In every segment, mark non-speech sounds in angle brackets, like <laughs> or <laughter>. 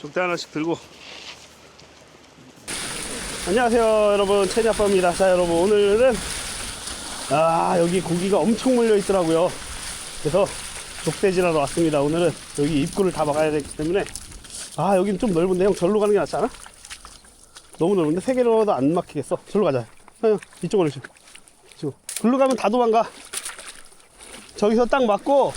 족대 하나씩 들고. 안녕하세요 여러분. 채니 아빠입니다. 자 여러분. 오늘은 아 여기 고기가 엄청 몰려 있더라고요. 그래서 족대지하러 왔습니다. 오늘은 여기 입구를 다 막아야 되기 때문에. 아 여긴 좀 넓은데 형 절로 가는 게 낫지 않아? 너무 넓은데? 세 개로도 안 막히겠어. 절로 가자. 형 이쪽으로 좀 이쪽 글로 가면 다 도망가. 저기서 딱 막고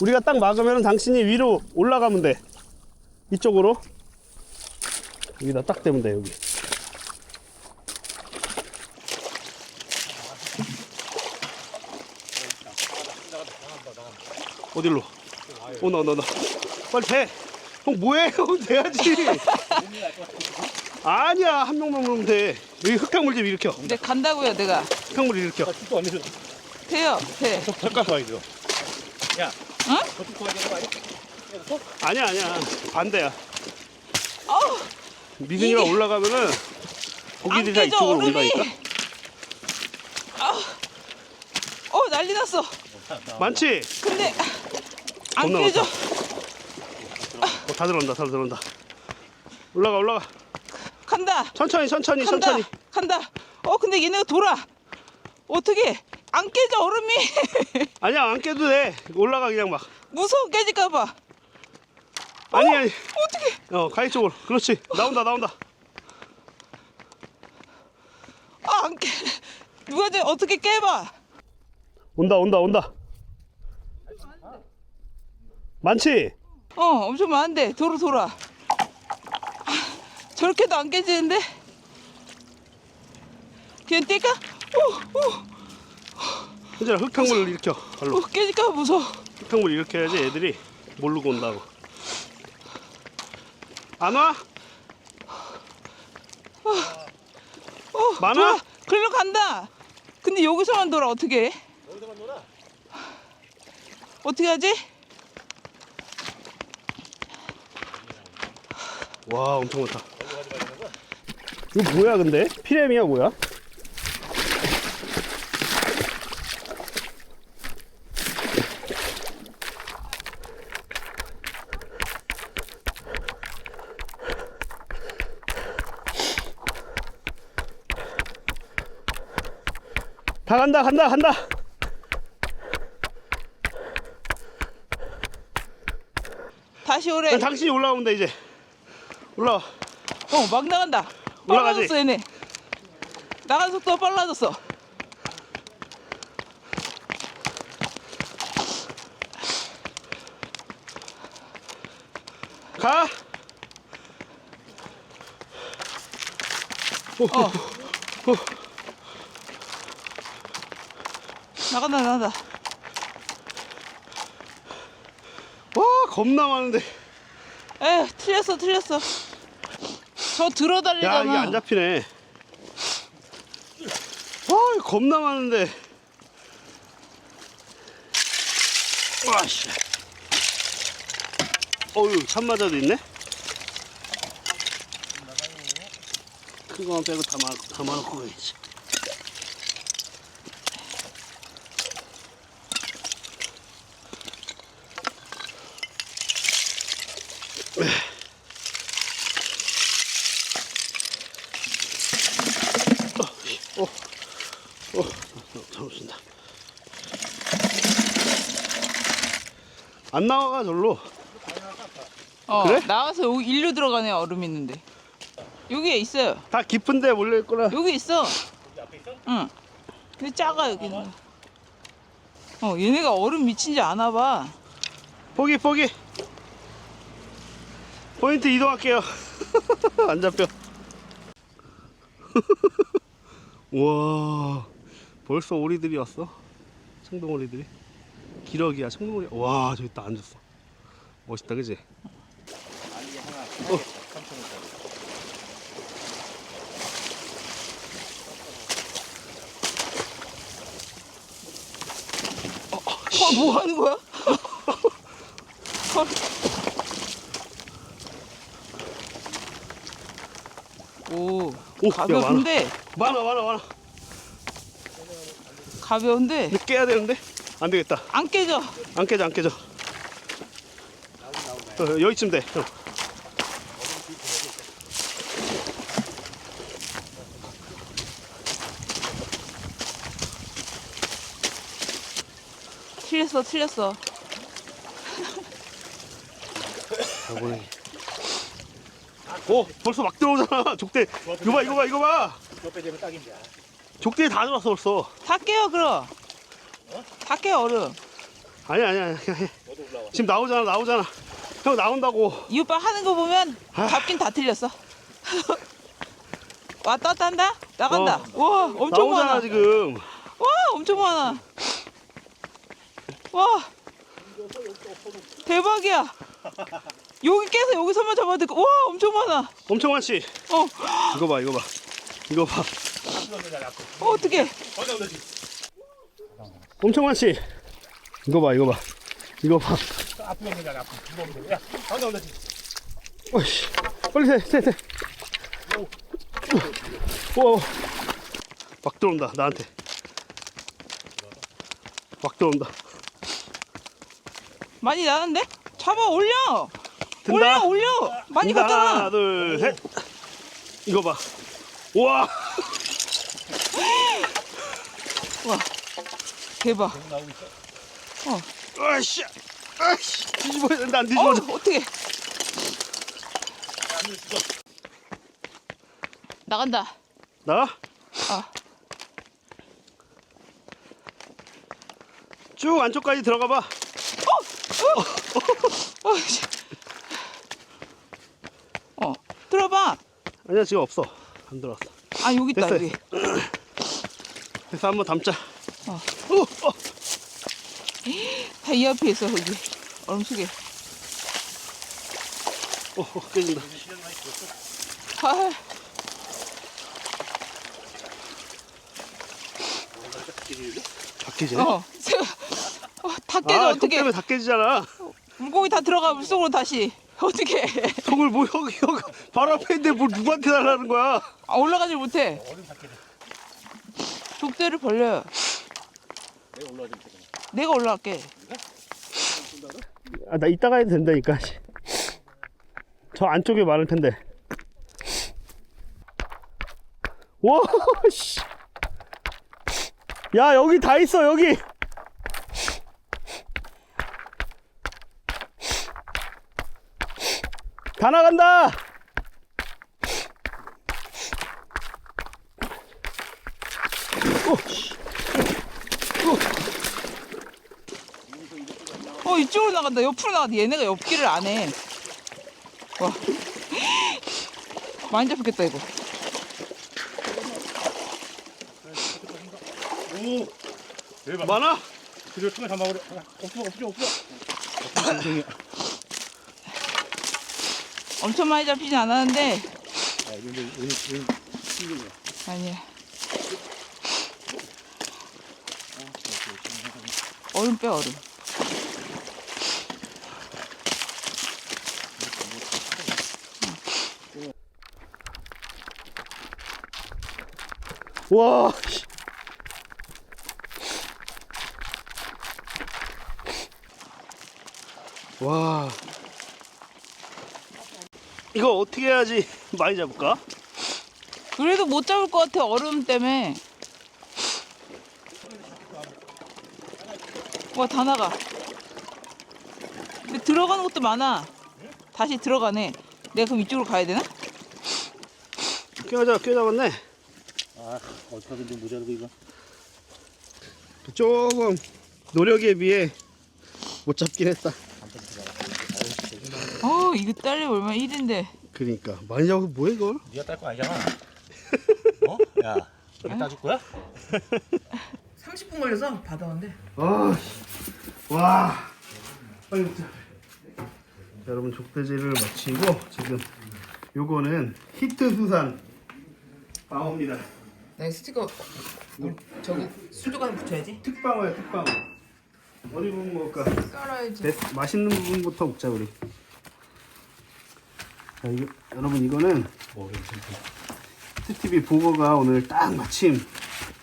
우리가 딱 막으면 당신이 위로 올라가면 돼 이쪽으로 여기다 딱 대면 돼 여기. 어디로? 온다 온다 온다 빨리 대형 뭐해? <laughs> 형 대야지. 아니야 한 명만 오면 돼. 여기 흙탕물 좀 일으켜. 네 간다고요 내가. 흙탕물 일으켜. 돼요. 돼 잠깐 봐야죠 응? 아니야 아니야. 반대야. 어우 미근이가 이게- 올라가면은 고기들이 안다 깨져 이쪽으로 얼음이. 온다니까. 어 난리 났어. 많지? 근데 안 겁나 깨져. 어, 다 들어온다 다 들어온다. 올라가 올라가. 간다. 천천히 천천히 간다. 천천히. 간다. 어 근데 얘네가 돌아. 어떻게? 안 깨져 얼음이. <laughs> 아니야 안 깨도 돼. 올라가 그냥 막. 무서워 깨질까 봐 아니 아니. 어떻게 어 가위 쪽으로. 그렇지. 나온다 나온다. 아 안 깨. 누가 좀 어떻게 깨봐. 온다 온다 온다. 많지? 어 엄청 많은데. 돌아 돌아 저렇게도 안 깨지는데? 그냥 뛸까? 오, 오, 현진아 흙탕물을 일으켜 오, 발로. 깨질까 봐 무서워. 흙탕물 일으켜야지 애들이 모르고 온다고 안 와? 어, 많아? 돌아. 글로 간다. 근데 여기서만 돌아 어떻게? 해? 여기서만 놀아 어떻게 하지? 와 엄청 많다 이거 뭐야 근데? 피레미야 뭐야? 다 간다 간다 간다 다시 오래. 난 당신이 돼 이제 올라와 어, 막 나간다. 올라가지? 빨라졌어 얘네. 나간 속도가 빨라졌어. 가 어. 나간다 나간다. 와 겁나 많은데 에휴 틀렸어 틀렸어. 저 들어 야 달리잖아. 이게 안 잡히네 와 겁나 많은데 와씨 어휴 산마자도 있네 큰 거만 빼고 다 마, 담아놓고 가야지 어, 어. 안 나와가 절로. 어, 그래? 나와서 여기 일로 들어가네 얼음 있는데. 여기에 있어요. 다 깊은데 몰려 있구나. 여기 있어. 응. 근데 작아 여기는. 어 얘네가 얼음 미친지 아나 봐. 포기 포기. 포인트 이동할게요. <laughs> 안 잡혀. <laughs> 와, 벌써 오리들이 왔어. 청동 오리들이. 기러기야 청동 오리. 와, 저기 딱 앉았어. 멋있다, 그지? 어. 어, 뭐 하는 거야? <laughs> 가벼운데, 많아, 많아, 많아. 가벼운데 근데 깨야 되는데 안 되겠다. 안 깨져. 안 깨져, 안 깨져. 어, 여기쯤 돼. 형. 틀렸어 틀렸어 오 벌써 막 들어오잖아. <laughs> 족대. 이거 봐 이거 봐 이거 봐. 옆에 되면 딱인데. 족대에 다 들어왔어 벌써. 다 깨요 그럼 다 깨요 얼음 아니야 아니야 아니야. 그냥 해. 너도 올라와. 지금 나오잖아 나오잖아. 형 나온다고. 이 오빠 하는 거 보면 아. 잡긴 다 틀렸어 <laughs> 왔다 갔다 한다 나간다 어. 와 엄청 나오잖아 많아 지금. 와 엄청 많아 와 대박이야 여기 깨서 여기서만 잡아도 돼. 와 엄청 많아 엄청 많지. 어, 이거 봐 이거 봐. 이거 봐. 어 어떡해 엄청 많지. 이거 봐 이거 봐. 이거 봐. 어이씨. 빨리 세, 세, 세. 오. 막 들어온다, 나한테. 막 들어온다. 많이 나는데? 잡아 올려 든다. 올려 올려 많이 든다. 하나, 둘, 셋. 이거 봐. 우와. <laughs> 와 대박 있어. 아이씨. 아이씨. 뒤집어야 된다, 안어 뒤집어져. 어떡해 나간다 나? 아쭉 안쪽까지 들어가 봐. 어, <laughs> 씨. 어 들어봐 아니야, 지금 없어. 안 들어왔어. 아 여기 있다 됐어. 여기 그래서 한번 담자. 어. 어, 어. 다 이 앞에 있어 여기 얼음 속에 어, 어, 깨진다. 아, 바뀌지네. 어, 어, 다 깨져 아, 속 어떻게 때문에 다 깨지잖아. 물고기 다 들어가 물속으로 다시 어떻게 속을 뭐 여기 여기 바로 앞에 있는데 뭘 누구한테 달라는 거야? 아, 올라가지 못해 족대를 벌려요 내가 올라가지 못해. 내가 올라갈게 아, 나 이따가 해도 된다니까. 저 안쪽에 많을 텐데. 와, 씨. 야, 여기 다 있어, 여기. 다 나간다. 어 이쪽으로 나간다 옆으로 나간다 얘네가 옆길을 안 해 와 많이 잡혔겠다 이거 오. 대박. 많아? 그래, 통에 담아버려. 야, 없어, 없어, 없어. 엄청 많이 잡히진 않았는데 아, 근데 오늘 오늘 힘들네. 아니야 얼음 빼 얼음 와, 씨. 이거 어떻게 해야지 <laughs> 많이 잡을까? 그래도 못 잡을 것 같아 얼음 때문에 와 다 나가 근데 들어가는 것도 많아 다시 들어가네 내가 그럼 이쪽으로 가야 되나? 꽤 잡, 꽤 잡았네. 아, 어떡하든 좀 모자르고 이거. 조금 노력에 비해 못 잡긴 했다. 어 이거 딸려 얼마 1인데 그러니까 많이 잡아서 뭐해 이걸? 네가 딸 거 아니잖아. <laughs> 어? 야, 너네 따줄 거야? <laughs> 30분 걸려서 받아왔는데 아, 와, 빨리 먹자. 자, 여러분 족대지를 마치고 지금 요거는 히트 수산 방어입니다. 나 스티커 저기 수도관 붙여야지 특방어야 특방어. 어디 부분 먹을까? 깔아야지 배- 맛있는 부분부터 먹자 우리. 자, 이거, 여러분 이거는 뭐, 괜찮다. TTV 보거가 오늘 딱 마침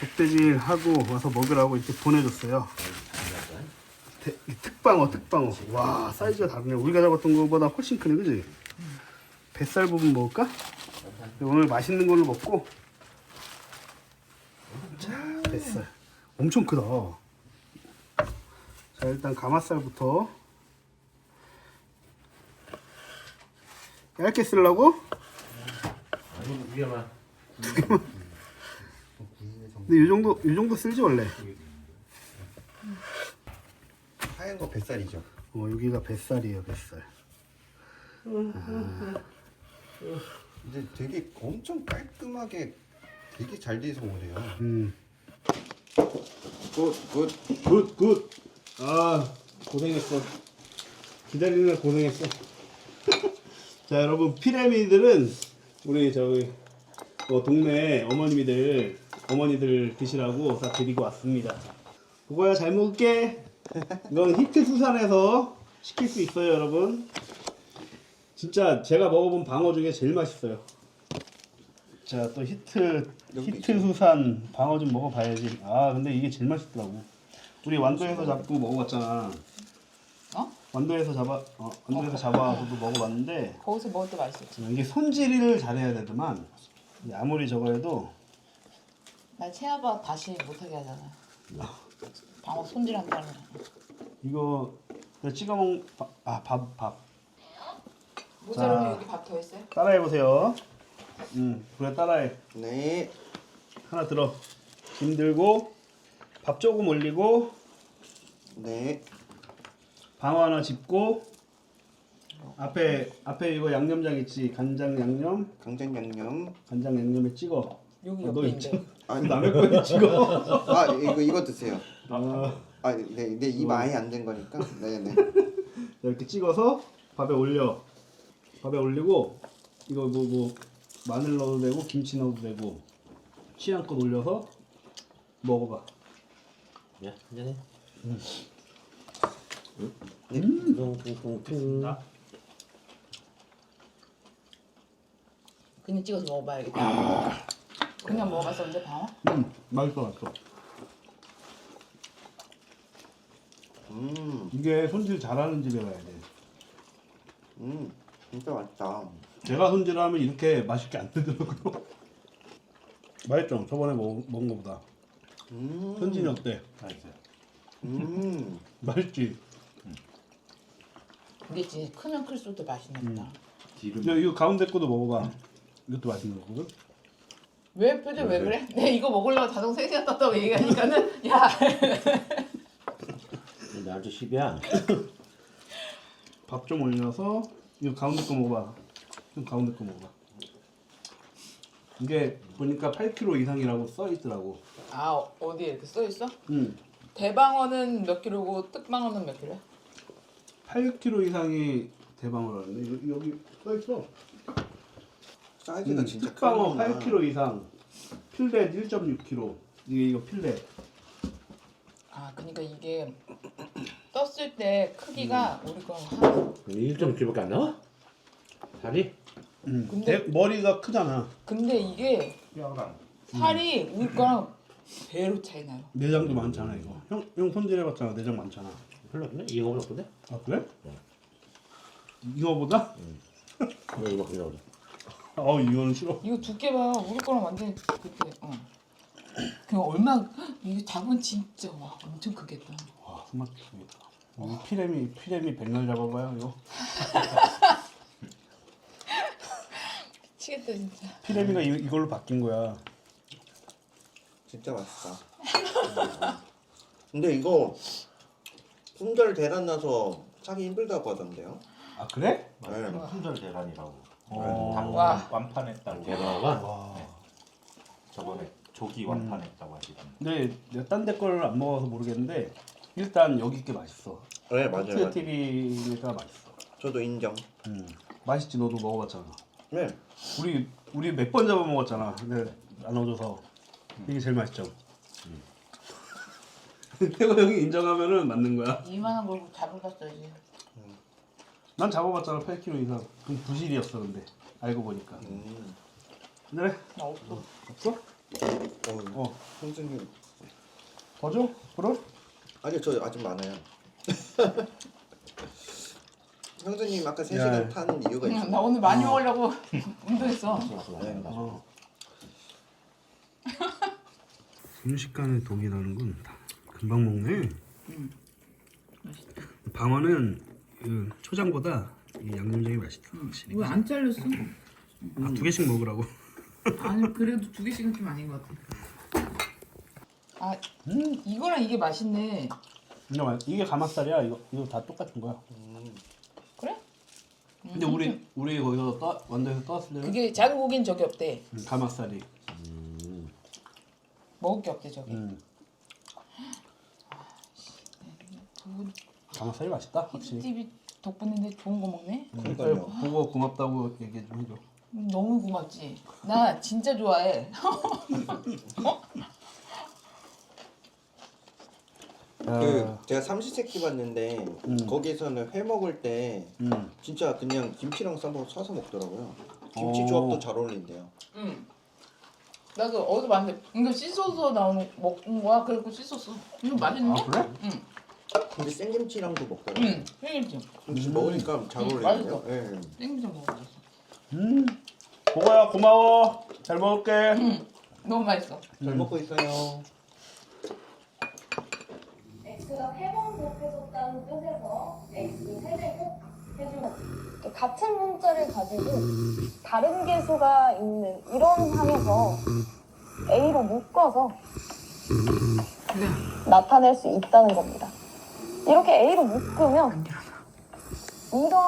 족대질 하고 와서 먹으라고 이렇게 보내줬어요. 대- 이 특방어 특방어 와 사이즈가 다르네 우리가 잡았던 것보다 훨씬 크네 그지? 뱃살 부분 먹을까? 오늘 맛있는 걸로 먹고 자 뱃살 엄청 크다 자 일단 가마살부터 얇게 쓰려고? 아니 위험한. 근데 이 정도 이 정도 쓸지 원래 하얀 거 뱃살이죠. 어 여기가 뱃살이에요 뱃살 근데 되게 엄청 깔끔하게 되게 잘 돼서 오네요. 음. 굿굿 굿, 굿. 아, 고생했어. 기다리느라 고생했어. 자, 여러분, 피라미드는 우리 저기 뭐 동네 어머님들, 어머니들 드시라고 다 드리고 왔습니다. 그거야 잘 먹을게. 이건 히트 수산에서 시킬 수 있어요, 여러분. 진짜 제가 먹어본 방어 중에 제일 맛있어요. 자, 또 히트 히트 수산 방어 좀 먹어봐야지. 아, 근데 이게 제일 맛있더라고. 우리 완도에서 잡고 먹어봤잖아. 어? 완도에서 잡아, 어, 완도에서 잡아서도 먹어봤는데 거기서 먹을 때 맛있었지. 이게 손질을 잘해야 되더만 아무리 저거 해도 난 채아봐 다시 못하게 하잖아. <laughs> 방어 손질 한다는 거. 이거 내가 찍어 먹, 아, 밥, 밥. 모자라면 자. 여기 밥 더 있어요? 따라해 보세요. 음, 그래 따라해. 네. 하나 들어. 김 들고 밥 조금 올리고 네. 방어 하나 짚고 앞에 앞에 이거 양념장 있지 간장 양념 강정 양념. 간장 양념에 찍어. 여기 아, 옆에 너 있는데. 있죠? 아니 남의 거에 찍어. 아 이거 이거 드세요. 아, 아 네, 네, 입 아예 안 된 거니까. 네, 네. 이렇게 찍어서 밥에 올려. 밥에 올리고 이거 뭐 뭐 마늘 넣어도 되고 김치 넣어도 되고 취향껏 올려서 먹어봐. 야, 한잔해. 네. 퉁퉁퉁퉁. 그냥 찍어서 먹어봐야겠다. 그냥 먹어봤었는데 방어? 음, 맛있어, 맛있어. 음, 이게 손질 잘하는 집에 가야 돼. 음, 진짜 맛있다. 제가 손질하면 이렇게 맛있게 안 되더라고요. <laughs> 맛있죠? 저번에 먹, 먹은 거보다. 음, 현진이 어때? 맛있어요. 음, <laughs> 맛있지? 이게 진짜 크면 클수록 맛있나 보다. 기름. 야, 이거 가운데 거도 먹어봐. 이것도 맛있는 거거든? 왜 표정 왜 그래? 내가 이거 먹으려고 자동 3시간 떴다고 얘기하니까는 <laughs> 야 나한테 10이야. 밥 좀 올려서 이거 가운데 거 먹어봐. 좀 가운데 거 먹어봐. 이게 보니까 8kg 이상이라고 써 있더라고. 아 어디에 이렇게 써 있어? 응. 대방어는 몇 킬로고 뜻방어는 몇 킬로야? 8kg 이상이 대방어라는데 여기, 여기 써 있어. 사이즈가 음, 진짜 특방어 크구나. 8kg 이상, 필렛 1.6kg. 이게 이거 필렛. 아 그러니까 이게 떴을 때 크기가 우리 거랑 한 1.6kg밖에 안 나와? 살이? 음. 근데- 대- 머리가 크잖아. 근데 이게 뼈랑. 살이 우리 거랑 배로 차이 나요. 내장도 많잖아 이거. 형, 형 손질해봤잖아. 내장 많잖아. 흘렀네? 이거보다 크대? 아 그래? 이거보다? 이거 이거 흘러오자. 어 이거는 싫어. 이거 두께 봐 우리 거랑 완전 그때 어. 그 얼마 이거 잡은 진짜 와 엄청 크겠다. 와 정말 좋습니다. 이 피레미 피레미 백날 잡아봐요 이거. 미치겠다 진짜. 피레미가 이, 이걸로 바뀐 거야. 진짜 맛있다. 근데 이거 품절 대란 나서 사기 힘들다고 하던데요. 아 그래? 네. 품절 대란이라고 어. 당 와. 완판했다고 대단하가? 와. 저번에 조기 완판했다고 하시던데 근데 내가 딴데 걸 안 먹어서 모르겠는데 일단 여기 게 맛있어. 네 맞아요. 맞아요. TV가 맛있어. 저도 인정. 음. 맛있지 너도 먹어봤잖아. 네. 우리 우리 몇 번 잡아 먹었잖아. 근데 나눠줘서 이게 제일 맛있죠. <laughs> 음. 태호 형이 인정하면은 맞는 거야. 이만한 걸 잡아봤어야지. 난 잡아봤잖아 8kg 이상. 그럼 부실이었어 근데 알고 보니까. 음. 그래? 나 없어. 없어? 어, 어. 선생님. 더 줘? 그럼? 아니 저 아직 많아요. <laughs> 형수님 아까 3 야. 시간 타는 이유가 그냥 있어요. 나 오늘 많이 먹으려고 <laughs> 운동했어. 어. 순식간에 독이 나는군. 금방 먹네. 방어는 그 초장보다 이 양념장이 맛있다. 확실히. 왜 안 잘렸어? 아, 두 개씩 먹으라고. <laughs> 아니 그래도 두 개씩은 좀 아닌 것 같아. 아 이거랑 이게 맛있네. 이거 말- 이게 가마살이야. 이거 이거 다 똑같은 거야. 그래? 근데 우리 우리 거기서 떠 완도에서 떠왔을 때는 그게 작은 고기는 저기 없대. 음, 가마살이. 먹을 게 없대 저기. 음, 두 가마살이 맛있다. 확실히. TV 덕분인데 좋은 거 먹네. 그러니까요. 보고 고맙다고 얘기 좀 해줘. 너무 고맙지. 나 진짜 좋아해. <laughs> 그 제가 삼시세끼 봤는데 음. 거기에서는 회 먹을 때 음. 진짜 그냥 김치랑 싸먹 싸서 먹더라고요. 김치 오. 조합도 잘 어울린대요. 응. 나도 어디서 봤는데 이거 씻어서 나오는 먹는 거야. 그래서 씻었어. 이거 맛있는데? 아 그래? 응. 근데 생김치랑도 먹더라고요. 응. 생김치. 김치 먹으니까 잘 음, 어울리네요. 맛있어. 예. 생김치 먹어봤어. 음. 보고야 고마워. 잘 먹을게. 응. 너무 맛있어. 잘 먹고 있어요. X가 세번 곱해줬다는 뜻에서 X 세제곱 해주는 또 같은 문자를 가지고 다른 개수가 있는 이런 상에서 A로 묶어서 나타낼 수 있다는 겁니다. 이렇게 A로 묶으면 이런